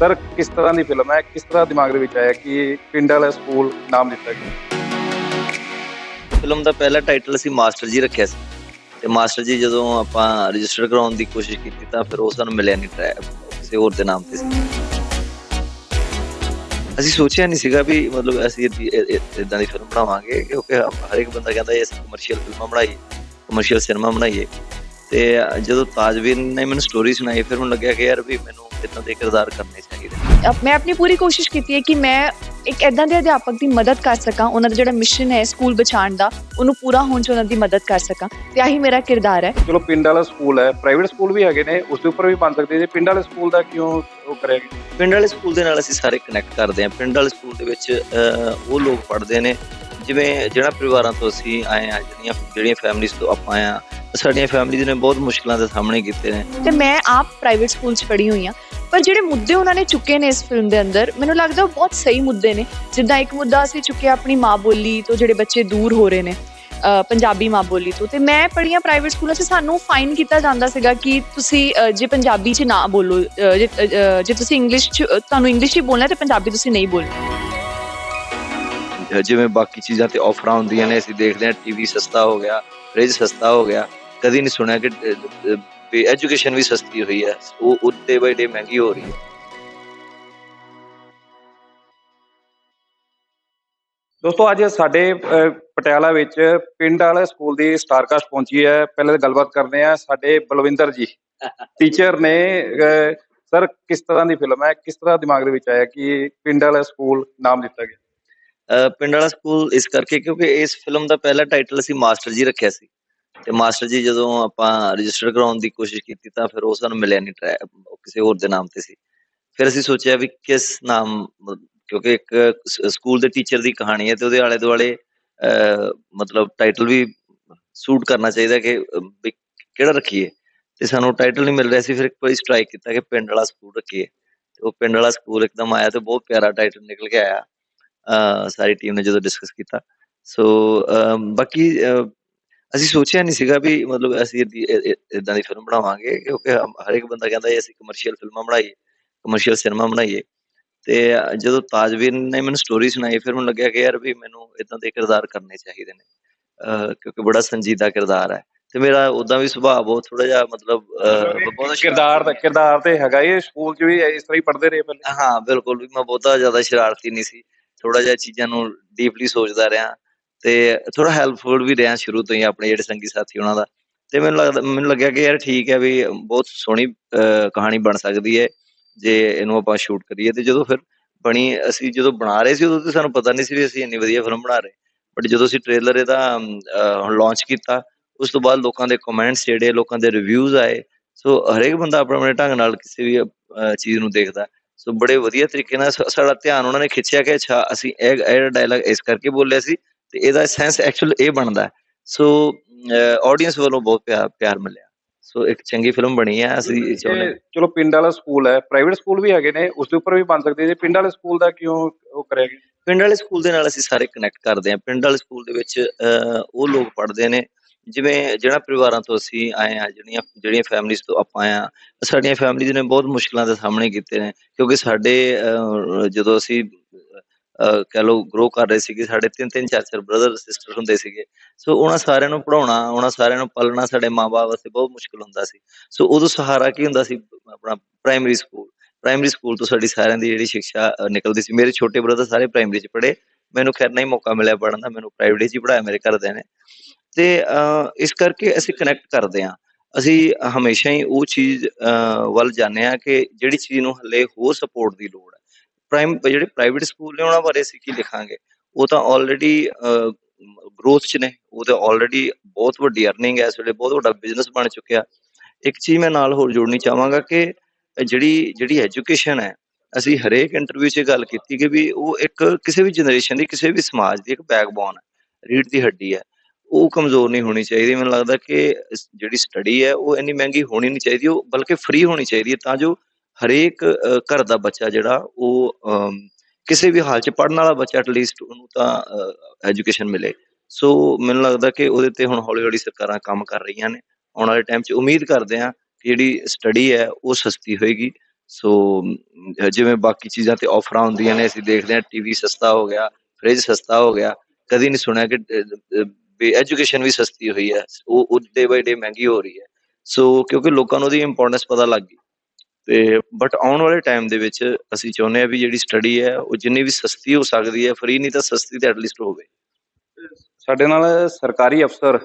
Sir, ਕਿਸ ਤਰ੍ਹਾਂ ਦੀ film ਹੈ? ਕਿਸ ਤਰ੍ਹਾਂ ਦਿਮਾਗ ਦੇ ਵਿੱਚ ਆਇਆ ਕਿ ਪਿੰਡ ਵਾਲਾ ਸਕੂਲ ਨਾਮ ਦਿੱਤਾ ਗਿਆ? ਫਿਲਮ ਦਾ ਪਹਿਲਾ ਟਾਈਟਲ ਅਸੀਂ ਮਾਸਟਰ ਜੀ ਰੱਖਿਆ ਸੀ। ਤੇ ਮਾਸਟਰ ਜੀ ਜਦੋਂ ਆਪਾਂ ਰਜਿਸਟਰ ਕਰਾਉਣ ਦੀ ਕੋਸ਼ਿਸ਼ ਕੀਤੀ ਤਾਂ ਫਿਰ ਉਹ ਸਾਨੂੰ ਮਿਲਿਆ ਨਹੀਂ ਟਰੈ- ਕਿਸੇ ਹੋਰ ਦੇ ਨਾਮ ਤੇ। ਅਸੀਂ ਸੋਚਿਆ ਨਹੀਂ ਸੀਗਾ ਵੀ ਮਤਲਬ ਅਸੀਂ ਇਦਾਂ ਦੀ ਫਿਲਮ ਬਣਾਵਾਂਗੇ, ਕਿਉਂਕਿ ਹਰ ਇੱਕ ਬੰਦਾ ਕਹਿੰਦਾ ਇਹ ਅਸੀਂ ਕਮਰਸ਼ੀਅਲ ਫਿਲਮਾਂ ਬਣਾਈਏ ਕਮਰਸ਼ੀਅਲ ਸਿਨੇਮਾ ਬਣਾਈਏ। ਤੇ ਜਦੋਂ ਤਾਜਵੀਰ ਨੇ ਮੈਨੂੰ ਸਟੋਰੀ ਸੁਣਾਈ, ਫਿਰ ਮੈਨੂੰ ਲੱਗਿਆ ਕਿ ਯਾਰ ਵੀ ਮੈਨੂੰ ਇਦਾਂ ਦੇ ਕਿਰਦਾਰ ਕਰਨੇ ਚਾਹੀਦੇ? ਮੈਂ ਆਪਣੀ ਪੂਰੀ ਕੋਸ਼ਿਸ਼ ਕੀਤੀ ਹੈ ਕਿ ਮੈਂ ਇੱਕ ਐਦਾਂ ਦੇ ਅਧਿਆਪਕ ਦੀ ਮਦਦ ਕਰ ਸਕਾਂ ਉਹਨਾਂ ਦਾ ਜਿਹੜਾ ਮਿਸ਼ਨ ਹੈ ਸਕੂਲ ਬਚਾਉਣ ਦਾ ਉਹਨੂੰ ਪੂਰਾ ਹੋਣ 'ਚ ਉਹਨਾਂ ਦੀ ਮਦਦ ਕਰ ਸਕਾਂ। ਤੇ ਆਹੀ ਮੇਰਾ ਕਿਰਦਾਰ ਹੈ। ਚਲੋ ਪਿੰਡ ਵਾਲਾ ਸਕੂਲ ਹੈ ਪ੍ਰਾਈਵੇਟ ਸਕੂਲ ਵੀ ਹੈਗੇ ਨੇ ਉਸ ਦੇ ਉੱਪਰ ਵੀ ਬਣ ਸਕਦੇ ਜੇ ਪਿੰਡ ਵਾਲੇ ਸਕੂਲ ਦਾ ਕਿਉਂ ਉਹ ਕਰਿਆ ਗਿਆ? ਪਿੰਡ ਵਾਲੇ ਸਕੂਲ ਦੇ ਨਾਲ ਅਸੀਂ ਸਾਰੇ ਕਨੈਕਟ ਕਰਦੇ ਹਾਂ। ਪਿੰਡ ਵਾਲੇ ਸਕੂਲ ਦੇ ਵਿੱਚ ਉਹ ਲੋਕ ਪੜ੍ਹਦੇ ਨੇ। ਜਿਵੇਂ ਜਿਹੜਾ ਪਰਿਵਾਰਾਂ ਤੋਂ ਅਸੀਂ ਆਏ ਆ ਜਿਹੜੀਆਂ ਜਿਹੜੀਆਂ ਫੈਮਿਲੀਜ਼ ਤੋਂ ਆਪਾਂ ਆਏ ਆ ਸਾਡੀਆਂ ਫੈਮਿਲੀਜ਼ ਨੇ ਬਹੁਤ ਮੁਸ਼ਕਲਾਂ ਦਾ ਸਾਹਮਣੇ ਕੀਤੇ ਨੇ। ਤੇ ਮੈਂ ਆਪ ਪ੍ਰਾਈਵੇਟ ਸਕੂਲ 'ਚ ਪੜ੍ਹੀ ਹੋਈ ਹਾਂ। ਪਰ ਜਿਹੜੇ ਮੁੱਦੇ ਉਹਨਾਂ ਨੇ ਚੁੱਕੇ ਨੇ ਇਸ ਫਿਲਮ ਦੇ ਅੰਦਰ ਮੈਨੂੰ ਲੱਗਦਾ ਉਹ ਬਹੁਤ ਸਹੀ ਮੁੱਦੇ ਨੇ। ਜਿੱਦਾਂ ਇੱਕ ਮੁੱਦਾ ਅਸੀਂ ਚੁੱਕਿਆ ਆਪਣੀ ਮਾਂ ਬੋਲੀ ਤੋਂ ਜਿਹੜੇ ਬੱਚੇ ਦੂਰ ਹੋ ਰਹੇ ਨੇ ਪੰਜਾਬੀ ਮਾਂ ਬੋਲੀ ਤੋਂ। ਤੇ ਮੈਂ ਪੜ੍ਹੀਆਂ ਪ੍ਰਾਈਵੇਟ ਸਕੂਲਾਂ 'ਚ ਸਾਨੂੰ ਫਾਈਨ ਕੀਤਾ ਜਾਂਦਾ ਸੀਗਾ ਕਿ ਤੁਸੀਂ ਅਹ, ਜੇ ਪੰਜਾਬੀ 'ਚ ਨਾ ਬੋਲੋ ਜੇ ਤੁਸੀਂ ਇੰਗਲਿਸ਼ 'ਚ ਤੁਹਾਨੂੰ ਇੰਗਲਿਸ਼ ਹੀ ਬੋਲਣਾ ਤੇ ਪੰਜਾਬੀ ਤੁਸੀਂ ਨਹੀਂ ਬੋਲਣਾ। ਜਿਵੇਂ ਬਾਕੀ ਚੀਜ਼ਾਂ ਤੇ ਆਫਰਾਂ ਹੁੰਦੀਆਂ ਨੇ ਅਸੀਂ ਦੇਖਦੇ ਹਾਂ ਟੀਵੀ ਸਸਤਾ ਹੋ ਗਿਆ ਫ੍ਰਿਜ ਸਸਤਾ ਹੋ ਗਿਆ। ਕਦੀ ਨਹੀਂ ਸੁਣਿਆ ਕਿ ਵੀ ਐਜੂਕੇਸ਼ਨ ਵੀ ਸਸਤੀ ਹੋਈ ਹੈ। ਉਹ ਉੱਤੇ ਬਾਈ ਡੇ ਮਹਿੰਗੀ ਹੋ ਰਹੀ ਹੈ। ਦੋਸਤੋ ਅੱਜ ਸਾਡੇ ਪਟਿਆਲਾ ਵਿੱਚ ਪਿੰਡ ਵਾਲੇ ਸਕੂਲ ਦੀ ਸਟਾਰਕਾਸਟ ਪਹੁੰਚੀ ਹੈ। ਪਹਿਲੇ ਗੱਲਬਾਤ ਕਰਦੇ ਆ ਸਾਡੇ ਬਲਵਿੰਦਰ ਜੀ। ਟੀਚਰ ਨੇ ਸਰ ਕਿਸ ਤਰ੍ਹਾਂ ਦੀ ਫਿਲਮ ਹੈ? ਕਿਸ ਤਰ੍ਹਾਂ ਦਿਮਾਗ ਦੇ ਵਿੱਚ ਆਇਆ ਕਿ ਪਿੰਡ ਵਾਲਾ ਸਕੂਲ ਨਾਮ ਦਿੱਤਾ ਗਿਆ? ਪਿੰਡ ਵਾਲਾ ਸਕੂਲ ਇਸ ਕਰਕੇ ਕਿਉਂਕਿ ਇਸ ਫਿਲਮ ਦਾ ਪਹਿਲਾ ਟਾਈਟਲ ਅਸੀਂ ਮਾਸਟਰ ਜੀ ਰੱਖਿਆ ਸੀ। ਤੇ ਮਾਸਟਰ ਜੀ ਜਦੋਂ ਆਪਾਂ ਰਜਿਸਟਰ ਕਰਾਉਣ ਦੀ ਕੋਸ਼ਿਸ਼ ਕੀਤੀ ਤਾਂ ਫਿਰ ਉਹ ਸਾਨੂੰ ਮਿਲਿਆ ਨਹੀਂ ਕਿਸੇ ਹੋਰ ਦੇ ਨਾਮ ਤੇ ਸੀ। ਫਿਰ ਅਸੀਂ ਸੋਚਿਆ ਵੀ ਕਿਸ ਨਾਮ, ਕਿਉਂਕਿ ਇੱਕ ਸਕੂਲ ਦੇ ਟੀਚਰ ਦੀ ਕਹਾਣੀ ਹੈ ਤੇ ਉਹਦੇ ਆਲੇ ਦੁਆਲੇ ਮਤਲਬ ਟਾਈਟਲ ਵੀ ਸੂਟ ਕਰਨਾ ਚਾਹੀਦਾ ਕਿ ਕਿਹੜਾ ਰੱਖੀਏ। ਤੇ ਸਾਨੂੰ ਟਾਈਟਲ ਨਹੀਂ ਮਿਲ ਰਿਹਾ ਸੀ, ਫਿਰ ਇੱਕ ਵਾਰੀ ਸਟ੍ਰਾਈਕ ਕੀਤਾ ਕਿ ਪਿੰਡ ਵਾਲਾ ਸਕੂਲ ਰੱਖੀਏ। ਤੇ ਉਹ ਪਿੰਡ ਵਾਲਾ ਸਕੂਲ ਇੱਕਦਮ ਆਇਆ ਤੇ ਬਹੁਤ ਪਿਆਰਾ ਟਾਈਟਲ ਨਿਕਲ ਕੇ ਆਇਆ, ਅਹ, ਸਾਰੀ ਟੀਮ ਨੇ ਜਦੋਂ ਡਿਸਕਸ ਕੀਤਾ। ਸੋ ਬਾਕੀ ਅਸੀਂ ਸੋਚਿਆ ਨਹੀਂ ਸੀਗਾ ਵੀ ਮਤਲਬ ਅਸੀਂ ਇਦਾਂ ਦੀ ਫਿਲਮ ਬਣਾਵਾਂਗੇ ਕਿਉਂਕਿ ਹਰ ਇੱਕ ਬੰਦਾ ਕਹਿੰਦਾ ਇਹ ਅਸੀਂ ਕਮਰਸ਼ੀਅਲ ਫਿਲਮਾਂ ਬਣਾਈਏ ਕਮਰਸ਼ੀਅਲ ਸਿਨੇਮਾ ਬਣਾਈਏ। ਤੇ ਜਦੋਂ ਤਾਜਵੀਰ ਨੇ ਮੈਨੂੰ ਸਟੋਰੀ ਸੁਣਾਈ ਫਿਰ ਮੈਨੂੰ ਲੱਗਿਆ ਕਿ ਯਾਰ ਵੀ ਮੈਨੂੰ ਇਦਾਂ ਦੇ ਕਿਰਦਾਰ ਕਰਨੇ ਚਾਹੀਦੇ ਨੇ। ਕਿਉਂਕਿ ਬੜਾ ਸੰਜੀਦਾ ਕਿਰਦਾਰ ਹੈ। ਤੇ ਮੇਰਾ ਉਦਾਂ ਵੀ ਸੁਭਾਅ ਬਹੁਤ ਥੋੜਾ ਜਿਹਾ ਮਤਲਬ ਬਹੁਤ ਕਿਰਦਾਰ ਦਾ ਕਿਰਦਾਰ ਤੇ ਹੈਗਾ ਇਹ ਸਕੂਲ 'ਚ ਵੀ ਇਸ ਤਰ੍ਹਾਂ ਹੀ ਪੜ੍ਹਦੇ ਰਹੇ ਪਹਿਲੇ। ਹਾਂ ਬਿਲਕੁਲ ਵੀ ਮੈਂ ਬਹੁਤਾ ਜ਼ਿਆਦਾ ਸ਼ਰਾਰਤੀ ਨਹੀਂ ਸੀ। ਥੋੜਾ ਜਿਹਾ ਚੀਜ਼ਾਂ ਨੂੰ ਡੀਪਲੀ ਸੋਚਦਾ ਰਿਹਾ। ਤੇ ਥੋੜਾ ਹੈਲਪਫੁਲ ਵੀ ਰਿਹਾ ਸ਼ੁਰੂ ਤੋਂ ਹੀ ਆਪਣੇ ਜਿਹੜੇ ਸੰਗੀ ਸਾਥੀ ਉਹਨਾਂ ਦਾ। ਤੇ ਮੈਨੂੰ ਲੱਗਦਾ, ਮੈਨੂੰ ਲੱਗਿਆ ਕਿ ਯਾਰ ਠੀਕ ਹੈ ਵੀ ਬਹੁਤ ਸੋਹਣੀ ਕਹਾਣੀ ਬਣ ਸਕਦੀ ਹੈ, ਜੇ ਇਹਨੂੰ ਆਪਾਂ ਸ਼ੂਟ ਕਰੀਏ। ਤੇ ਜਦੋਂ ਫਿਰ ਬਣੀ, ਅਸੀਂ ਜਦੋਂ ਬਣਾ ਰਹੇ ਸੀ, ਉਦੋਂ ਤੇ ਸਾਨੂੰ ਪਤਾ ਨਹੀਂ ਸੀ ਵੀ ਅਸੀਂ ਇੰਨੀ ਵਧੀਆ ਫਿਲਮ ਬਣਾ ਰਹੇ। ਬਟ ਜਦੋਂ ਅਸੀਂ ਟ੍ਰੇਲਰ ਇਹਦਾ ਹੁਣ ਲਾਂਚ ਕੀਤਾ, ਉਸ ਤੋਂ ਬਾਅਦ ਲੋਕਾਂ ਦੇ ਕਮੈਂਟਸ ਜਿਹੜੇ, ਲੋਕਾਂ ਦੇ ਰਿਵਿਊਜ਼ ਆਏ। ਸੋ ਹਰੇਕ ਬੰਦਾ ਆਪਣੇ ਆਪਣੇ ਢੰਗ ਨਾਲ ਕਿਸੇ ਵੀ ਚੀਜ਼ ਨੂੰ ਦੇਖਦਾ। ਸੋ ਬੜੇ ਵਧੀਆ ਤਰੀਕੇ ਨਾਲ ਸਾਡਾ ਧਿਆਨ ਉਹਨਾਂ ਨੇ ਖਿੱਚਿਆ ਕਿ ਅੱਛਾ, ਅਸੀਂ ਇਹ ਇਹ ਡਾਇਲੌਗ ਇਸ ਕਰਕੇ ਬੋਲਿਆ ਸੀ ਤੇ ਇਹਦਾ ਸੈਂਸ ਐਕਚੁਅਲ ਇਹ ਬਣਦਾ। ਸੋ ਆਡੀਅנס ਵੱਲੋਂ ਬਹੁਤ ਪਿਆਰ ਪਿਆਰ ਮਿਲਿਆ। ਸੋ ਇੱਕ ਚੰਗੀ ਫਿਲਮ ਬਣੀ ਹੈ ਅਸੀਂ ਚਾਹੁੰਦੇ ਚਲੋ ਪਿੰਡ ਵਾਲਾ ਸਕੂਲ ਹੈ। ਪ੍ਰਾਈਵੇਟ ਸਕੂਲ ਵੀ ਹੈਗੇ ਨੇ ਉਸ ਦੇ ਉੱਪਰ ਵੀ ਬਣ ਸਕਦੇ ਜੇ ਪਿੰਡ ਵਾਲੇ ਸਕੂਲ ਦਾ ਕਿਉਂ ਉਹ ਕਰਿਆ ਗਿਆ ਪਿੰਡ ਵਾਲੇ ਸਕੂਲ ਦੇ ਨਾਲ ਅਸੀਂ ਸਾਰੇ ਕਨੈਕਟ ਕਰਦੇ ਹਾਂ। ਪਿੰਡ ਵਾਲੇ ਸਕੂਲ ਦੇ ਵਿੱਚ ਉਹ ਲੋਕ ਪੜ੍ਹਦੇ ਨੇ। ਜਿਵੇਂ ਜਿਹੜਾ ਪਰਿਵਾਰਾਂ ਤੋਂ ਅਸੀਂ ਆਏ ਆ ਜਿਹੜੀਆਂ ਜਿਹੜੀਆਂ ਫੈਮਿਲੀਜ਼ ਤੋਂ ਆਪਾਂ ਆਏ ਆ ਸਾਡੀਆਂ ਫੈਮਿਲੀਜ਼ ਨੇ ਬਹੁਤ ਮੁਸ਼ਕਲਾਂ ਦਾ ਸਾਹਮਣੇ ਕੀਤੇ ਨੇ। ਕਿਉਂਕਿ ਸਾਡੇ ਜਦੋਂ ਅਸੀਂ ਕਹਿ ਲਓ ਗਰੋ ਕਰ ਰਹੇ ਸੀਗੇ, ਸਾਡੇ ਤਿੰਨ ਤਿੰਨ, ਚਾਰ ਚਾਰ ਬ੍ਰਦਰ ਸਿਸਟਰ ਹੁੰਦੇ ਸੀਗੇ। ਸੋ ਉਹਨਾਂ ਸਾਰਿਆਂ ਨੂੰ ਪੜਾਉਣਾ ਉਹਨਾਂ ਸਾਰਿਆਂ ਨੂੰ ਪਾਲਣਾ ਸਾਡੇ ਮਾਪੇ ਵਾਸਤੇ ਬਹੁਤ ਮੁਸ਼ਕਲ ਹੁੰਦਾ ਸੀ। ਸੋ ਉਦੋਂ ਸਹਾਰਾ ਕੀ ਹੁੰਦਾ ਸੀ? ਆਪਣਾ ਪ੍ਰਾਇਮਰੀ ਸਕੂਲ ਪ੍ਰਾਇਮਰੀ ਸਕੂਲ ਤੋਂ ਸਾਡੀ ਸਾਰਿਆਂ ਦੀ ਜਿਹੜੀ ਸਿੱਖਿਆ ਨਿਕਲਦੀ ਸੀ। ਮੇਰੇ ਛੋਟੇ ਬ੍ਰਦਰ ਸਾਰੇ ਪ੍ਰਾਇਮਰੀ ਚ ਪੜ੍ਹੇ। ਮੈਨੂੰ ਖੈਰ ਨਹੀਂ ਮੌਕਾ ਮਿਲਿਆ ਪੜ੍ਹਨ ਦਾ, ਮੈਨੂੰ ਪ੍ਰਾਈਵੇਟ ਚ ਹੀ ਪੜਾਇਆ ਮੇਰੇ ਘਰਦਿਆਂ ਨੇ। ਤੇ ਇਸ ਕਰਕੇ ਅਸੀਂ ਕਨੈਕਟ ਕਰਦੇ ਹਾਂ। ਅਸੀਂ ਹਮੇਸ਼ਾ ਹੀ ਉਹ ਚੀਜ਼ ਵੱਲ ਜਾਂਦੇ ਹਾਂ ਕਿ ਜਿਹੜੀ ਚੀਜ਼ ਨੂੰ ਹੱਲੇ ਹੋਰ ਸਪੋਰਟ ਦੀ ਲੋੜ ਹੈ। ਪ੍ਰਾਈਮ ਜਿਹੜੇ ਪ੍ਰਾਈਵੇਟ ਸਕੂਲ ਨੇ ਉਹਨਾਂ ਬਾਰੇ ਅਸੀਂ ਕੀ ਲਿਖਾਂਗੇ? ਉਹ ਤਾਂ ਆਲਰੇਡੀ ਗਰੋਥ ਚ ਨੇ। ਉਹ ਤਾਂ ਆਲਰੇਡੀ ਬਹੁਤ ਵੱਡੀ ਅਰਨਿੰਗ ਹੈ ਇਸ ਵੇਲੇ, ਬਹੁਤ ਵੱਡਾ ਬਿਜ਼ਨਸ ਬਣ ਚੁੱਕਿਆ। ਇੱਕ ਚੀਜ਼ ਮੈਂ ਨਾਲ ਹੋਰ ਜੋੜਨੀ ਚਾਹਾਂਗਾ ਕਿ ਜਿਹੜੀ ਜਿਹੜੀ ਐਜੂਕੇਸ਼ਨ ਹੈ, ਅਸੀਂ ਹਰੇਕ ਇੰਟਰਵਿਊ 'ਚ ਗੱਲ ਕੀਤੀ ਕਿ ਵੀ ਉਹ ਇੱਕ ਕਿਸੇ ਵੀ ਜਨਰੇਸ਼ਨ ਦੀ, ਕਿਸੇ ਵੀ ਸਮਾਜ ਦੀ ਇੱਕ ਬੈਕਬੋਨ ਹੈ। ਰੀੜ ਦੀ ਹੱਡੀ ਹੈ। ਉਹ ਕਮਜ਼ੋਰ ਨਹੀਂ ਹੋਣੀ ਚਾਹੀਦੀ। ਮੈਨੂੰ ਲੱਗਦਾ ਕਿ ਜਿਹੜੀ ਸਟੱਡੀ ਹੈ, ਉਹ ਇੰਨੀ ਮਹਿੰਗੀ ਹੋਣੀ ਨਹੀਂ ਚਾਹੀਦੀ। ਉਹ ਬਲਕਿ ਫ੍ਰੀ ਹੋਣੀ ਚਾਹੀਦੀ ਹੈ। ਤਾਂ ਜੋ ਹਰੇਕ ਘਰ ਦਾ ਬੱਚਾ ਜਿਹੜਾ ਉਹ ਕਿਸੇ ਵੀ ਹਾਲ 'ਚ ਪੜਨ ਵਾਲਾ ਬੱਚਾ ਐਟਲੀਸਟ ਉਹਨੂੰ ਤਾਂ ਐਜੂਕੇਸ਼ਨ ਮਿਲੇ। ਸੋ ਮੈਨੂੰ ਲੱਗਦਾ ਕਿ ਉਹਦੇ ਤੇ ਹੁਣ ਹੌਲੀ ਹੌਲੀ ਸਰਕਾਰਾਂ ਕੰਮ ਕਰ ਰਹੀਆਂ ਨੇ। ਆਉਣ ਵਾਲੇ ਟਾਈਮ 'ਚ ਉਮੀਦ ਕਰਦੇ ਹਾਂ ਕਿ ਜਿਹੜੀ ਸਟੱਡੀ ਹੈ ਉਹ ਸਸਤੀ ਹੋਏਗੀ। ਸੋ ਜਿਵੇਂ ਬਾਕੀ ਚੀਜ਼ਾਂ ਤੇ ਆਫਰਾਂ ਹੁੰਦੀਆਂ ਨੇ, ਅਸੀਂ ਦੇਖਦੇ ਹਾਂ ਟੀਵੀ ਸਸਤਾ ਹੋ ਗਿਆ ਫ੍ਰਿਜ ਸਸਤਾ ਹੋ ਗਿਆ। ਕਦੀ ਨਹੀਂ ਸੁਣਿਆ ਕਿ ਐਜੂਕੇਸ਼ਨ ਵੀ ਸਸਤੀ ਹੋਈ ਹੈ। ਉਹ ਉਹ ਡੇ ਬਾਈ ਡੇ ਮਹਿੰਗੀ ਹੋ ਰਹੀ ਹੈ। ਸੋ ਕਿਉਂਕਿ ਲੋਕਾਂ ਨੂੰ ਉਹਦੀ ਇੰਪੋਰਟੈਂਸ ਪਤਾ ਲੱਗ ਗਈ। ਤੇ ਬਟ ਆਉਣ ਵਾਲੇ ਟਾਈਮ ਦੇ ਵਿੱਚ ਅਸੀਂ ਚਾਹੁੰਦੇ ਹਾਂ ਵੀ ਜਿਹੜੀ ਸਟੱਡੀ ਹੈ ਉਹ ਜਿੰਨੀ ਵੀ ਸਸਤੀ ਹੋ ਸਕਦੀ ਹੈ ਫ੍ਰੀ ਨਹੀਂ ਤਾਂ ਸਸਤੀ ਤਾਂ ਐਟਲੀਸਟ ਹੋਵੇ। ਸਾਡੇ ਨਾਲ ਸਰਕਾਰੀ ਅਫਸਰ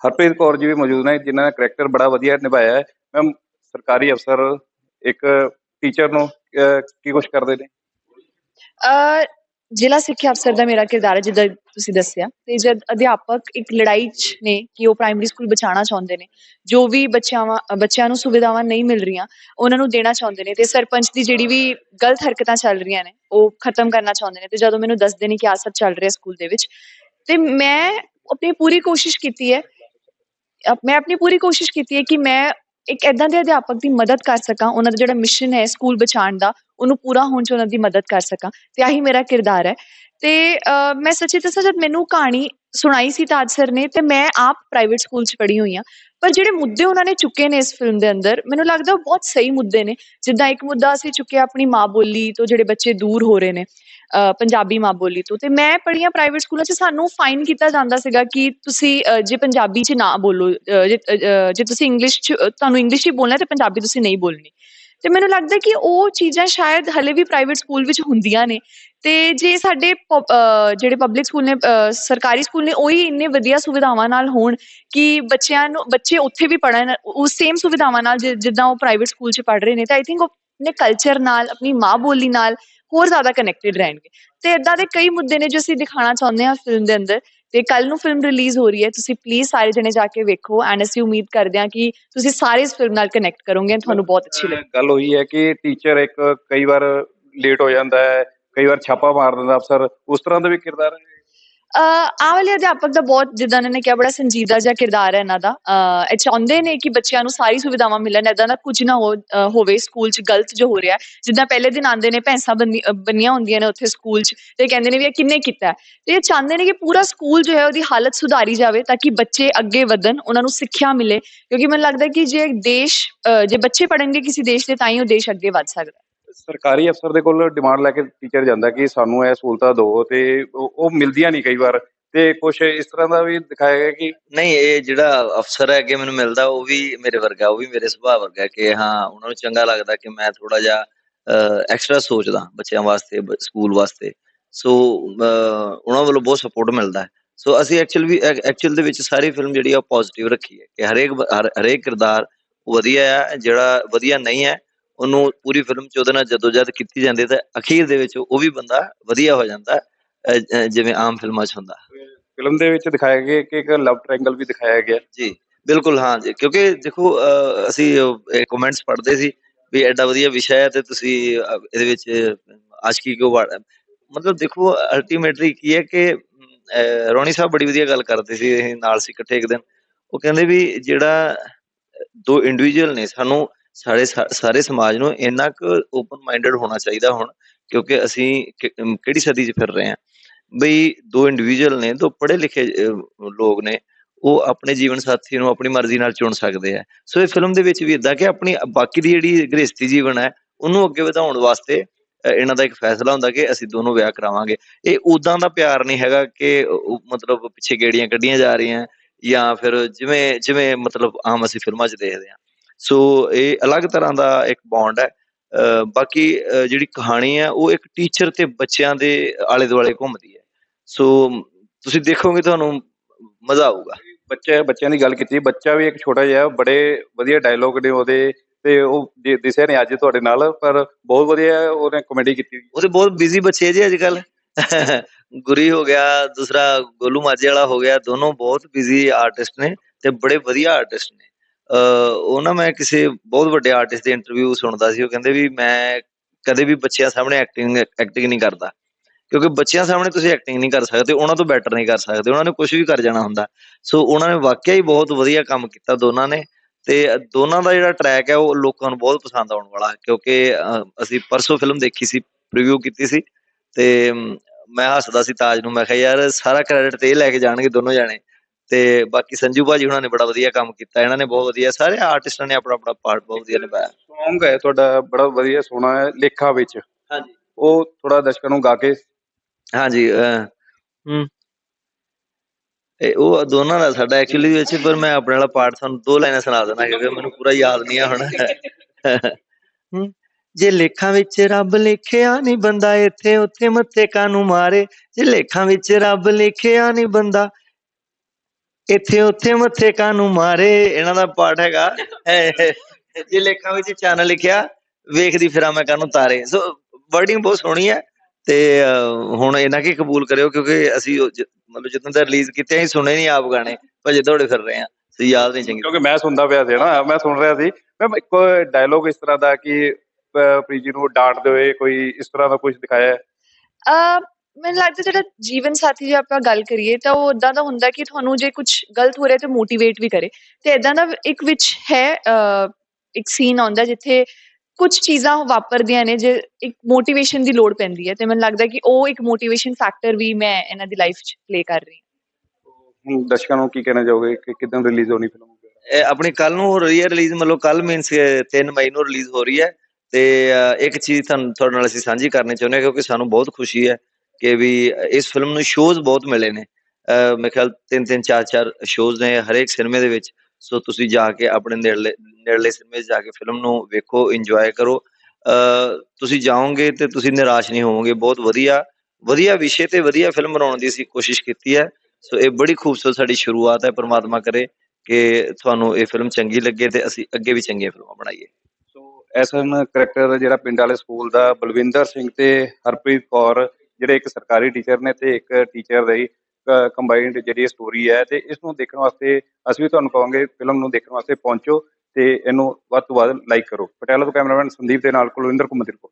ਹਰਪ੍ਰੀਤ ਕੌਰ ਜੀ ਵੀ ਮੌਜੂਦ ਨੇ ਜਿਨ੍ਹਾਂ ਦਾ ਕਰੈਕਟਰ ਬੜਾ ਵਧੀਆ ਨਿਭਾਇਆ ਹੈ। ਮੈਮ ਸਰਕਾਰੀ ਅਫਸਰ ਇੱਕ ਟੀਚਰ ਨੂੰ ਕੀ ਕੁਛ ਕਰਦੇ ਨੇ? ਅ ਜ਼ਿਲ੍ਹਾ ਸਿੱਖਿਆ ਅਫਸਰ ਦਾ ਮੇਰਾ ਕਿਰਦਾਰ ਹੈ, ਜਿੱਦਾਂ ਤੁਸੀਂ ਦੱਸਿਆ। ਤੇ ਜਦ ਅਧਿਆਪਕ ਇੱਕ ਲੜਾਈ 'ਚ ਨੇ ਕਿ ਉਹ ਪ੍ਰਾਇਮਰੀ ਸਕੂਲ ਬਚਾਉਣਾ ਚਾਹੁੰਦੇ ਨੇ, ਜੋ ਵੀ ਬੱਚਿਆਂਵਾਂ, ਬੱਚਿਆਂ ਨੂੰ ਸੁਵਿਧਾਵਾਂ ਨਹੀਂ ਮਿਲ ਰਹੀਆਂ, ਉਹਨਾਂ ਨੂੰ ਦੇਣਾ ਚਾਹੁੰਦੇ ਨੇ ਤੇ ਸਰਪੰਚ ਦੀ ਜਿਹੜੀ ਵੀ ਗਲਤ ਹਰਕਤਾਂ ਚੱਲ ਰਹੀਆਂ ਨੇ, ਉਹ ਖਤਮ ਕਰਨਾ ਚਾਹੁੰਦੇ ਨੇ ਤੇ ਜਦੋਂ ਮੈਨੂੰ ਦੱਸਦੇ ਨੇ ਕਿ ਆਹ ਸਭ ਚੱਲ ਰਿਹਾ ਸਕੂਲ ਦੇ ਵਿੱਚ, ਤੇ ਮੈਂ ਆਪਣੀ ਪੂਰੀ ਕੋਸ਼ਿਸ਼ ਕੀਤੀ ਹੈ ਮੈਂ ਆਪਣੀ ਪੂਰੀ ਕੋਸ਼ਿਸ਼ ਕੀਤੀ ਹੈ ਕਿ ਮੈਂ ਇੱਕ ਐਦਾਂ ਦੇ ਅਧਿਆਪਕ ਦੀ ਮਦਦ ਕਰ ਸਕਾਂ, ਉਹਨਾਂ ਦਾ ਜਿਹੜਾ ਮਿਸ਼ਨ ਹੈ ਸਕੂਲ ਬਚਾਉਣ ਦਾ, ਉਹਨੂੰ ਪੂਰਾ ਹੋਣ 'ਚ ਉਹਨਾਂ ਦੀ ਮਦਦ ਕਰ ਸਕਾਂ। ਤੇ ਆਹੀ ਮੇਰਾ ਕਿਰਦਾਰ ਹੈ। ਤੇ ਮੈਂ ਸੱਚੀ ਦੱਸਾਂ, ਜਦ ਮੈਨੂੰ ਕਹਾਣੀ ਸੁਣਾਈ ਸੀ ਤਾਜ ਸਰ ਨੇ, ਤੇ ਮੈਂ ਆਪ ਪ੍ਰਾਈਵੇਟ ਸਕੂਲ 'ਚ ਪੜ੍ਹੀ ਹੋਈ ਹਾਂ। ਪਰ ਜਿਹੜੇ ਮੁੱਦੇ ਉਹਨਾਂ ਨੇ ਚੁੱਕੇ ਨੇ ਇਸ ਫਿਲਮ ਦੇ ਅੰਦਰ, ਮੈਨੂੰ ਲੱਗਦਾ ਉਹ ਬਹੁਤ ਸਹੀ ਮੁੱਦੇ ਨੇ। ਜਿੱਦਾਂ ਇੱਕ ਮੁੱਦਾ ਅਸੀਂ ਚੁੱਕਿਆ ਆਪਣੀ ਮਾਂ ਬੋਲੀ ਤੋਂ ਜਿਹੜੇ ਬੱਚੇ ਦੂਰ ਹੋ ਰਹੇ ਨੇ। ਪੰਜਾਬੀ ਮਾਂ ਬੋਲੀ ਤੋਂ। ਤੇ ਮੈਂ ਪੜ੍ਹੀਆਂ ਪ੍ਰਾਈਵੇਟ ਸਕੂਲਾਂ 'ਚ ਸਾਨੂੰ ਫਾਈਨ ਕੀਤਾ ਜਾਂਦਾ ਸੀਗਾ ਕਿ ਤੁਸੀਂ ਜੇ ਪੰਜਾਬੀ 'ਚ ਨਾ ਬੋਲੋ ਜੇ ਜੇ ਤੁਸੀਂ ਇੰਗਲਿਸ਼ 'ਚ ਤੁਹਾਨੂੰ ਇੰਗਲਿਸ਼ ਹੀ ਬੋਲਣਾ ਤੇ ਪੰਜਾਬੀ ਤੁਸੀਂ ਨਹੀਂ ਬੋਲਣੀ। ਤੇ ਮੈਨੂੰ ਲੱਗਦਾ ਕਿ ਉਹ ਚੀਜ਼ਾਂ ਸ਼ਾਇਦ ਹਲੇ ਵੀ ਪ੍ਰਾਈਵੇਟ ਸਕੂਲ ਵਿੱਚ ਹੁੰਦੀਆਂ ਨੇ। ਤੇ ਜੇ ਸਾਡੇ ਪ- ਜਿਹੜੇ ਪਬਲਿਕ ਸਕੂਲ ਨੇ ਸਰਕਾਰੀ ਸਕੂਲ ਨੇ, ਉਹੀ ਇੰਨੇ ਵਧੀਆ ਸੁਵਿਧਾਵਾਂ ਨਾਲ ਹੋਣ ਕਿ ਬੱਚਿਆਂ ਨੂੰ, ਬੱਚੇ ਉੱਥੇ ਵੀ ਪੜਨ ਉਹ ਸੇਮ ਸੁਵਿਧਾਵਾਂ ਨਾਲ ਜਿ- ਜਿੱਦਾਂ ਉਹ ਪ੍ਰਾਈਵੇਟ ਸਕੂਲ 'ਚ ਪੜ ਰਹੇ ਨੇ। ਤਾਂ ਆਈ ਥਿੰਕ ਉਹ ਆਪਣੇ ਕਲਚਰ ਨਾਲ, ਆਪਣੀ ਮਾਂ ਬੋਲੀ ਨਾਲ ਹੋਰ ਜ਼ਿਆਦਾ ਕਨੈਕਟਡ ਰਹਿਣਗੇ। ਤੇ ਇਦਾਂ ਦੇ ਕਈ ਮੁੱਦੇ ਨੇ ਜੋ ਅਸੀਂ ਦਿਖਾਉਣਾ ਚਾਹੁੰਦੇ ਹਾਂ ਫਿਲਮ ਦੇ ਅੰਦਰ। ਤੇ ਕੱਲ ਨੂੰ ਫਿਲਮ ਰਿਲੀਜ਼ ਹੋ ਰਹੀ ਹੈ, ਤੁਸੀਂ ਪਲੀਜ਼ ਸਾਰੇ ਜਣੇ ਜਾ ਕੇ ਵੇਖੋ ਐਂਡ ਅਸੀਂ ਉਮੀਦ ਕਰਦੇ ਹਾਂ ਕਿ ਤੁਸੀਂ ਸਾਰੇ ਇਸ ਫਿਲਮ ਨਾਲ ਕਨੈਕਟ ਕਰੋਗੇ ਤੁਹਾਨੂੰ ਬਹੁਤ ਅੱਛੀ ਲੱਗੇ ਗੱਲ ਹੋਈ ਹੈ ਕਿ ਟੀਚਰ ਇੱਕ ਕਈ ਵਾਰ ਲੇਟ ਹੋ ਜਾਂਦਾ ਹੈ, ਕਈ ਵਾਰ ਛਾਪਾ ਮਾਰ ਦਿੰਦਾ ਅਫਸਰ, ਉਸ ਤਰ੍ਹਾਂ ਦਾ ਵੀ ਕਿਰਦਾਰ ਹੈ ਅਹ ਆਹ ਵਾਲੇ ਅਧਿਆਪਕ ਦਾ ਬਹੁਤ, ਜਿੱਦਾਂ ਇਹਨਾਂ ਨੇ ਕਿਹਾ, ਬੜਾ ਸੰਜੀਦਾ ਜਿਹਾ ਕਿਰਦਾਰ ਹੈ ਇਹਨਾਂ ਦਾ। ਅਹ ਇਹ ਚਾਹੁੰਦੇ ਨੇ ਕਿ ਬੱਚਿਆਂ ਨੂੰ ਸਾਰੀ ਸੁਵਿਧਾਵਾਂ ਮਿਲਣ, ਏਦਾਂ ਦਾ ਕੁਝ ਨਾ ਹੋਵੇ, ਸਕੂਲ 'ਚ ਗਲਤ ਜੋ ਹੋ ਰਿਹਾ ਜਿੱਦਾਂ ਪਹਿਲੇ ਦਿਨ ਆਉਂਦੇ ਨੇ, ਭੈਂਸਾਂ ਬੰਨੀ- ਬੰਨੀਆਂ ਹੁੰਦੀਆਂ ਨੇ ਉੱਥੇ ਸਕੂਲ 'ਚ ਤੇ ਕਹਿੰਦੇ ਨੇ ਵੀ ਇਹ ਕਿੰਨੇ ਕੀਤਾ ਤੇ ਇਹ ਚਾਹੁੰਦੇ ਨੇ ਕਿ ਪੂਰਾ ਸਕੂਲ ਜੋ ਹੈ ਉਹਦੀ ਹਾਲਤ ਸੁਧਾਰੀ ਜਾਵੇ ਤਾਂ ਕਿ ਬੱਚੇ ਅੱਗੇ ਵਧਣ, ਉਹਨਾਂ ਨੂੰ ਸਿੱਖਿਆ ਮਿਲੇ। ਕਿਉਂਕਿ ਮੈਨੂੰ ਲੱਗਦਾ ਕਿ ਜੇ ਦੇਸ਼ ਜੇ ਬੱਚੇ ਪੜਨਗੇ ਕਿਸੇ ਦੇਸ਼ ਦੇ, ਤਾਂ ਹੀ ਉਹ ਦੇਸ਼ ਅੱਗੇ ਵੱਧ ਸਕਦਾ ਸਰਕਾਰੀ ਅਫਸਰ ਦੇ ਕੋਲ ਡਿਮਾਂਡ ਲੈ ਕੇ ਟੀਚਰ ਜਾਂਦਾ ਕਿ ਸਾਨੂੰ ਇਹ ਸਹੂਲਤਾਂ ਦਿਓ ਤੇ ਉਹ ਮਿਲਦੀਆਂ ਨਹੀਂ ਕਈ ਵਾਰ ਤੇ ਕੁਝ ਇਸ ਤਰ੍ਹਾਂ ਦਾ ਵੀ ਦਿਖਾਇਆ ਗਿਆ ਕਿ ਨਹੀਂ, ਇਹ ਜਿਹੜਾ ਅਫਸਰ ਹੈ ਕਿ ਮੈਨੂੰ ਮਿਲਦਾ, ਉਹ ਵੀ ਮੇਰੇ ਵਰਗਾ, ਉਹ ਵੀ ਮੇਰੇ ਸੁਭਾਅ ਵਰਗਾ ਕਿ ਹਾਂ, ਉਹਨਾਂ ਨੂੰ ਚੰਗਾ ਲੱਗਦਾ ਕਿ ਮੈਂ ਥੋੜਾ ਜਿਹਾ ਐਕਸਟਰਾ ਸੋਚਦਾ ਬੱਚਿਆਂ ਵਾਸਤੇ ਸਕੂਲ ਵਾਸਤੇ। ਸੋ ਉਹਨਾਂ ਵੱਲੋਂ ਬਹੁਤ ਸਪੋਰਟ ਮਿਲਦਾ ਹੈ। ਸੋ ਅਸੀਂ ਐਕਚੁਅਲ ਵੀ ਐਕਚੁਅਲ ਦੇ ਵਿੱਚ ਸਾਰੀ ਫਿਲਮ ਜਿਹੜੀ ਆ ਪੋਜ਼ਿਟਿਵ ਰੱਖੀ ਹੈ ਕਿ ਹਰੇਕ ਹਰੇਕ ਕਿਰਦਾਰ ਵਧੀਆ ਹੈ ਜਿਹੜਾ ਵਧੀਆ ਨਹੀਂ ਹੈ ਉਹਨੂੰ ਪੂਰੀ ਫਿਲਮ ਚ ਉਹਦੇ ਨਾਲ ਜਦੋਜਦ ਕੀਤੀ ਜਾਂਦੀ ਤਾਂ ਅਖੀਰ ਦੇ ਵਿੱਚ ਉਹ ਵੀ ਬੰਦਾ ਵਧੀਆ ਹੋ ਜਾਂਦਾ ਜਿਵੇਂ ਆਮ ਫਿਲਮਾਂ 'ਚ ਹੁੰਦਾ। ਫਿਲਮ ਦੇ ਵਿੱਚ ਦਿਖਾਇਆ ਗਿਆ ਕਿ ਇੱਕ ਲਵ ਟ੍ਰਾਇੰਗਲ ਵੀ ਦਿਖਾਇਆ ਗਿਆ। ਜੀ ਬਿਲਕੁਲ ਹਾਂ ਜੀ। ਕਿਉਂਕਿ ਦੇਖੋ ਅਸੀਂ ਕਮੈਂਟਸ ਪੜ੍ਹਦੇ ਸੀ ਵੀ ਐਡਾ ਵਧੀਆ ਵਿਸ਼ਾ ਹੈ ਤੇ ਤੁਸੀਂ ਇਹਦੇ ਵਿੱਚ ਆਸ਼ਕੀ ਕਿਉਂ ਵਾੜ ਮਤਲਬ ਦੇਖੋ ਅਲਟੀਮੇਟਲੀ ਕੀ ਹੈ ਕਿ ਰੋਣੀ ਸਾਹਿਬ ਬੜੀ ਵਧੀਆ ਗੱਲ ਕਰਦੇ ਸੀ ਨਾਲ ਸੀ ਇਕੱਠੇ ਇੱਕ ਦਿਨ। ਉਹ ਕਹਿੰਦੇ ਵੀ ਜਿਹੜਾ ਦੋ ਇੰਡੀਵਿਜੂਅਲ ਨੇ ਸਾਨੂੰ ਸਾਰੇ ਸਾਰੇ ਸਮਾਜ ਨੂੰ ਇੰਨਾ ਕੁ ਓਪਨ ਮਾਈਂਡਡ ਹੋਣਾ ਚਾਹੀਦਾ ਹੁਣ, ਕਿਉਂਕਿ ਅਸੀਂ ਕਿਹੜੀ ਸਦੀ 'ਚ ਫਿਰ ਰਹੇ ਹਾਂ? ਬਈ ਦੋ ਇੰਡੀਵਿਜੂਅਲ ਨੇ, ਦੋ ਪੜ੍ਹੇ ਲਿਖੇ ਲੋਕ ਨੇ, ਉਹ ਆਪਣੇ ਜੀਵਨ ਸਾਥੀ ਨੂੰ ਆਪਣੀ ਮਰਜ਼ੀ ਨਾਲ ਚੁਣ ਸਕਦੇ ਆ। ਸੋ ਇਹ ਫਿਲਮ ਦੇ ਵਿੱਚ ਵੀ ਇਦਾਂ ਕਿ ਆਪਣੀ, ਬਾਕੀ ਦੀ ਜਿਹੜੀ ਗ੍ਰਸਤੀ ਜੀਵਨ ਹੈ, ਉਹਨੂੰ ਅੱਗੇ ਵਧਾਉਣ ਵਾਸਤੇ ਇਹਨਾਂ ਦਾ ਇੱਕ ਫੈਸਲਾ ਹੁੰਦਾ ਕਿ ਅਸੀਂ ਦੋਨੋਂ ਵਿਆਹ ਕਰਾਵਾਂਗੇ। ਇਹ ਉਦਾਂ ਦਾ ਪਿਆਰ ਨਹੀਂ ਹੈਗਾ ਕਿ ਮਤਲਬ ਪਿੱਛੇ ਗੇੜੀਆਂ ਕੱਢੀਆਂ ਜਾ ਰਹੀਆਂ ਜਾਂ ਫਿਰ ਜਿਵੇਂ ਜਿਵੇਂ ਮਤਲਬ ਆਮ ਅਸੀਂ ਫਿਲਮਾਂ 'ਚ ਦੇਖਦੇ ਹਾਂ। ਸੋ ਇਹ ਅਲੱਗ ਤਰ੍ਹਾਂ ਦਾ ਇੱਕ ਬੌਂਡ ਹੈ। ਬਾਕੀ ਜਿਹੜੀ ਕਹਾਣੀ ਹੈ ਉਹ ਇੱਕ ਟੀਚਰ ਤੇ ਬੱਚਿਆਂ ਦੇ ਆਲੇ ਦੁਆਲੇ ਘੁੰਮਦੀ ਹੈ। ਸੋ ਤੁਸੀਂ ਦੇਖੋਗੇ ਤੁਹਾਨੂੰ ਮਜ਼ਾ ਆਊਗਾ। ਬੱਚੇ ਬੱਚਿਆਂ ਦੀ ਗੱਲ ਕੀਤੀ ਬੱਚਾ ਵੀ ਇੱਕ ਛੋਟਾ ਜਿਹਾ ਬੜੇ ਵਧੀਆ ਡਾਇਲੋਗ ਨੇ ਉਹਦੇ ਤੇ ਉਹ ਦਿਸੇ ਨੇ ਅੱਜ ਤੁਹਾਡੇ ਨਾਲ ਪਰ ਬਹੁਤ ਵਧੀਆ ਉਹਨੇ ਕਮੇਡੀ ਕੀਤੀ ਉਹਦੇ ਬਹੁਤ ਬਿਜ਼ੀ ਬੱਚੇ ਜੀ ਅੱਜ ਕੱਲ ਗੁਰੀ ਹੋ ਗਿਆ ਦੂਸਰਾ ਗੋਲੂ ਮਾਝੇ ਵਾਲਾ ਹੋ ਗਿਆ ਦੋਨੋਂ ਬਹੁਤ ਬਿਜ਼ੀ ਆਰਟਿਸਟ ਨੇ ਤੇ ਬੜੇ ਵਧੀਆ ਆਰਟਿਸਟ ਨੇ। ਉਹ ਨਾ ਮੈਂ ਕਿਸੇ ਬਹੁਤ ਵੱਡੇ ਆਰਟਿਸਟ ਦੇ ਇੰਟਰਵਿਊ ਸੁਣਦਾ ਸੀ, ਉਹ ਕਹਿੰਦੇ ਵੀ ਮੈਂ ਕਦੇ ਵੀ ਬੱਚਿਆਂ ਸਾਹਮਣੇ ਐਕਟਿੰਗ ਐਕਟਿੰਗ ਨਹੀਂ ਕਰਦਾ। ਕਿਉਂਕਿ ਬੱਚਿਆਂ ਸਾਹਮਣੇ ਤੁਸੀਂ ਐਕਟਿੰਗ ਨਹੀਂ ਕਰ ਸਕਦੇ, ਉਹਨਾਂ ਤੋਂ ਬੈਟਰ ਨਹੀਂ ਕਰ ਸਕਦੇ, ਉਹਨਾਂ ਨੇ ਕੁਝ ਵੀ ਕਰ ਜਾਣਾ ਹੁੰਦਾ। ਸੋ ਉਹਨਾਂ ਨੇ ਵਾਕਿਆ ਹੀ ਬਹੁਤ ਵਧੀਆ ਕੰਮ ਕੀਤਾ ਦੋਨਾਂ ਨੇ, ਤੇ ਦੋਨਾਂ ਦਾ ਜਿਹੜਾ ਟਰੈਕ ਹੈ, ਉਹ ਲੋਕਾਂ ਨੂੰ ਬਹੁਤ ਪਸੰਦ ਆਉਣ ਵਾਲਾ ਹੈ, ਕਿਉਂਕਿ ਅਸੀਂ ਪਰਸੋਂ ਫਿਲਮ ਦੇਖੀ ਸੀ ਪ੍ਰੀਵਿਊ ਕੀਤੀ ਸੀ, ਤੇ ਮੈਂ ਹੱਸਦਾ ਸੀ ਤਾਜ ਨੂੰ, ਮੈਂ ਕਿਹਾ ਯਾਰ ਸਾਰਾ ਕ੍ਰੈਡਿਟ ਤੇ ਇਹ ਲੈ ਕੇ ਜਾਣਗੇ ਦੋਨੋਂ ਜਾਣੇ। ਤੇ ਬਾਕੀ ਸੰਜੂ ਭਾਜੀ ਹੁਣਾਂ ਨੇ ਬੜਾ ਵਧੀਆ ਕੰਮ ਕੀਤਾ ਇਹਨਾਂ ਨੇ ਬਹੁਤ ਵਧੀਆ ਸਾਰੇ ਆਰਟਿਸਟਾਂ ਨੇ ਆਪਣਾ ਆਪਣਾ ਪਾਰਟ ਬਹੁਤ ਵਧੀਆ ਨਿਭਾਇਆ। Song ਹੈ ਤੁਹਾਡਾ ਬੜਾ ਵਧੀਆ ਸੋਹਣਾ ਹੈ ਲੇਖਾ ਵਿੱਚ। ਹਾਂਜੀ। ਉਹ ਥੋੜਾ ਦਰਸ਼ਕਾਂ ਨੂੰ ਗਾ ਕੇ ਹਾਂਜੀ ਹਮ ਇਹ ਉਹ ਦੋਨਾਂ ਦਾ ਸਾਡਾ ਐਕਚੁਅਲੀ ਵਿੱਚ ਪਰ ਮੈਂ ਆਪਣੇ ਵਾਲਾ ਪਾਰਟ ਤੁਹਾਨੂੰ ਦੋ ਲਾਈਨਾਂ ਸੁਣਾ ਦੇਣਾ ਕਿਉਂਕਿ ਮੈਨੂੰ ਪੂਰਾ ਯਾਦ ਨਹੀਂ ਆ ਹੁਣ। ਜੇ ਲੇਖਾਂ ਵਿੱਚ ਰੱਬ ਲਿਖਿਆ ਨਹੀਂ ਬੰਦਾ ਇੱਥੇ ਉੱਥੇ ਮੱਥੇ ਕਾਨੂੰ ਮਾਰੇ। ਜੇ ਲੇਖਾਂ ਵਿੱਚ ਰੱਬ ਲਿਖਿਆ ਨਹੀਂ ਬੰਦਾ ਇੱਥੇ ਉੱਥੇ ਮੱਥੇ ਕਾਨੂੰ ਮਾਰੇ ਇਹਨਾਂ ਦਾ ਪਾਠ ਹੈਗਾ। ਜੇ ਲੇਖਾਂ ਵਿੱਚ ਚੰਨ ਲਿਖਿਆ ਵੇਖਦੀ ਫਿਰਾਂ ਮੈਂ ਕਾਨੂੰ ਤਾਰੇ। ਸੋ ਵਰਡਿੰਗ ਬਹੁਤ ਸੋਹਣੀ ਹੈ ਤੇ ਹੁਣ ਇਹਨਾਂ ਕੀ ਕਬੂਲ ਕਰਿਓ ਕਿਉਂਕਿ ਅਸੀਂ ਮਤਲਬ ਜਦੋਂ ਦਾ ਰਿਲੀਜ਼ ਕੀਤੇ ਅਸੀਂ ਸੁਣੇ ਨਹੀਂ ਆਪ ਗਾਣੇ ਭਜੇ ਦੌੜੇ ਫਿਰ ਰਹੇ ਆ ਸੋ ਯਾਦ ਨਹੀਂ ਚੰਗੀ। ਕਿਉਂਕਿ ਮੈਂ ਸੁਣਦਾ ਪਿਆ ਸੀ ਨਾ ਮੈਂ ਸੁਣ ਰਿਹਾ ਸੀ। ਮੈਂ ਇੱਕ ਡਾਇਲੋਗ ਇਸ ਤਰ੍ਹਾਂ ਦਾ ਕਿ ਅਹ, ਪ੍ਰੀਤ ਜੀ ਨੂੰ ਡਾਂਟਦੇ ਹੋਏ ਕੋਈ ਇਸ ਤਰ੍ਹਾਂ ਦਾ ਕੁਝ ਦਿਖਾਇਆ ਹੈ? ਮੈਨੂੰ ਲੱਗਦਾ ਜਿਹੜਾ ਜੀਵਨ ਸਾਥੀ ਜੇ ਆਪਾਂ ਗੱਲ ਕਰੀਏ ਤਾਂ ਉਹ ਇਦਾਂ ਦਾ ਹੁੰਦਾ ਕਿ ਤੁਹਾਨੂੰ ਜੇ ਕੁਝ ਗਲਤ ਹੋ ਰਿਹਾ ਤੇ ਮੋਟੀਵੇਟ ਵੀ ਕਰੇ। ਤੇ ਇਦਾਂ ਦਾ ਇੱਕ ਵਿੱਚ ਹੈ ਇੱਕ ਸੀਨ ਆਉਂਦਾ ਜਿੱਥੇ ਕੁਝ ਚੀਜ਼ਾਂ ਵਾਪਰਦੀਆਂ ਨੇ ਜੇ ਇੱਕ ਮੋਟੀਵੇਸ਼ਨ ਦੀ ਲੋੜ ਪੈਂਦੀ ਹੈ। ਤੇ ਮੈਨੂੰ ਲੱਗਦਾ ਕਿ ਉਹ ਇੱਕ ਮੋਟੀਵੇਸ਼ਨ ਫੈਕਟਰ ਵੀ ਮੈਂ ਇਹਨਾਂ ਦੀ ਲਾਈਫ 'ਚ ਪਲੇ ਕਰ ਰਹੀ ਹਾਂ। ਦਰਸ਼ਕਾਂ ਨੂੰ ਕੀ ਕਹਿਣਾ ਚਾਹੋਗੇ? ਕਿ ਕਿਦਾਂ ਰਿਲੀਜ਼ ਹੋਣੀ ਫਿਲਮ ਇਹ ਆਪਣੀ ਕੱਲ ਨੂੰ ਹੋ ਰਹੀ ਹੈ ਰਿਲੀਜ਼ ਮਤਲਬ ਕੱਲ ਮੀਨਸ 3 ਮਈ ਨੂੰ ਰਿਲੀਜ਼ ਹੋ ਰਹੀ ਹੈ। ਤੇ ਇੱਕ ਚੀਜ਼ ਤੁਹਾਨੂੰ ਤੁਹਾਡੇ ਨਾਲ ਅਸੀਂ ਸਾਂਝੀ ਕਰਨੀ ਚਾਹੁੰਦੇ ਹਾਂ ਕਿਉਂਕਿ ਸਾਨੂੰ ਬਹੁਤ ਖੁਸ਼ੀ ਹੈ। ਕਿ ਵੀ ਇਸ ਫਿਲਮ ਨੂੰ ਸ਼ੋਜ਼ ਬਹੁਤ ਮਿਲੇ ਨੇ। ਮੇਰੇ ਖਿਆਲ ਤਿੰਨ ਤਿੰਨ, ਚਾਰ ਚਾਰ ਸ਼ੋਜ਼ ਨੇ ਹਰੇਕ ਸਿਨੇਮੇ ਦੇ ਵਿੱਚ। ਸੋ ਤੁਸੀਂ ਜਾ ਕੇ ਆਪਣੇ ਨੇੜਲੇ ਨੇੜਲੇ ਸਿਨੇਮੇ ਜਾ ਕੇ ਫਿਲਮ ਨੂੰ ਵੇਖੋ ਇੰਜੋਏ ਕਰੋ। ਤੁਸੀਂ ਜਾਓਗੇ ਤੇ ਤੁਸੀਂ ਨਿਰਾਸ਼ ਨਹੀਂ ਹੋਵੋਗੇ। ਬਹੁਤ ਵਧੀਆ ਵਧੀਆ ਵਿਸ਼ੇ ਤੇ ਵਧੀਆ ਫਿਲਮ ਬਣਾਉਣ ਦੀ ਅਸੀਂ ਕੋਸ਼ਿਸ਼ ਕੀਤੀ ਹੈ। ਸੋ ਇਹ ਬੜੀ ਖੂਬਸੂਰਤ ਸਾਡੀ ਸ਼ੁਰੂਆਤ ਹੈ, ਪ੍ਰਮਾਤਮਾ ਕਰੇ ਕਿ ਤੁਹਾਨੂੰ ਇਹ ਫਿਲਮ ਚੰਗੀ ਲੱਗੇ ਤੇ ਅਸੀਂ ਅੱਗੇ ਵੀ ਚੰਗੀਆਂ ਫਿਲਮਾਂ ਬਣਾਈਏ। ਸੋ ਐਸਨ ਕਰੈਕਟਰ ਜਿਹੜਾ ਪਿੰਡ ਵਾਲੇ ਸਕੂਲ ਦਾ ਬਲਵਿੰਦਰ ਸਿੰਘ ਤੇ ਹਰਪ੍ਰੀਤ ਕੌਰ ਜਿਹੜੇ ਇੱਕ ਸਰਕਾਰੀ ਟੀਚਰ ਨੇ ਤੇ ਇੱਕ ਟੀਚਰ ਦੀ ਕੰਬਾਈਨਡ ਜਿਹੜੀ ਸਟੋਰੀ ਹੈ ਤੇ ਇਸ ਨੂੰ ਦੇਖਣ ਵਾਸਤੇ ਅਸੀਂ ਵੀ ਤੁਹਾਨੂੰ ਕਹਾਂਗੇ ਫਿਲਮ ਨੂੰ ਦੇਖਣ ਵਾਸਤੇ ਪਹੁੰਚੋ ਤੇ ਇਹਨੂੰ ਵੱਧ ਤੋਂ ਵੱਧ ਲਾਈਕ ਕਰੋ। ਪਟਿਆਲਾ ਤੋਂ ਕੈਮਰਾਮੈਨ ਸੰਦੀਪ ਦੇ ਨਾਲ ਕੁਲਵਿੰਦਰ ਕੁਮਾਰ ਦੀ